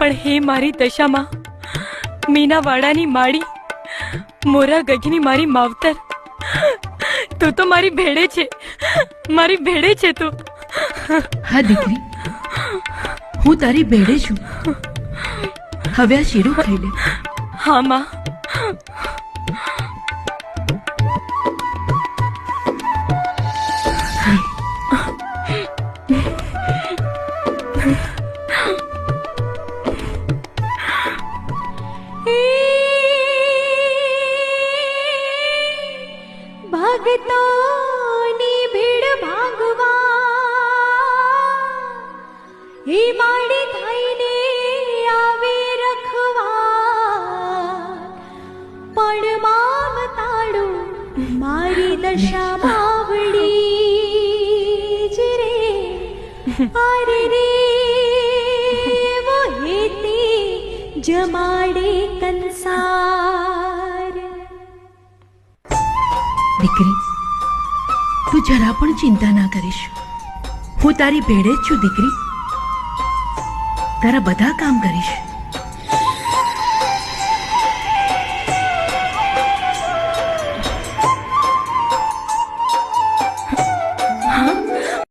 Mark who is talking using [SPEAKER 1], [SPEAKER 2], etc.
[SPEAKER 1] પણ હે મારી દશામાં મીનાવાડાની માળી મોરા ગજની મારી માવતર. તું તો મારી ભેડે છે મારી ભેડે છે તું.
[SPEAKER 2] હા દીકરી હું તારી ભેડે છું. હવે આ શીરું ખાઈ લે.
[SPEAKER 1] હા માં.
[SPEAKER 3] ભક્તોની ભીડ ભાગવા હે માડી થઈને રખવા પણ મામ મારી દશા બાવડી જ રે અરે રે જમાડે કંસાર
[SPEAKER 2] દીકરી, તું જરા પણ ચિંતા ના કરીશ. હું તારી ભેડે જ છું, દીકરી. તારા બધા કામ કરીશ.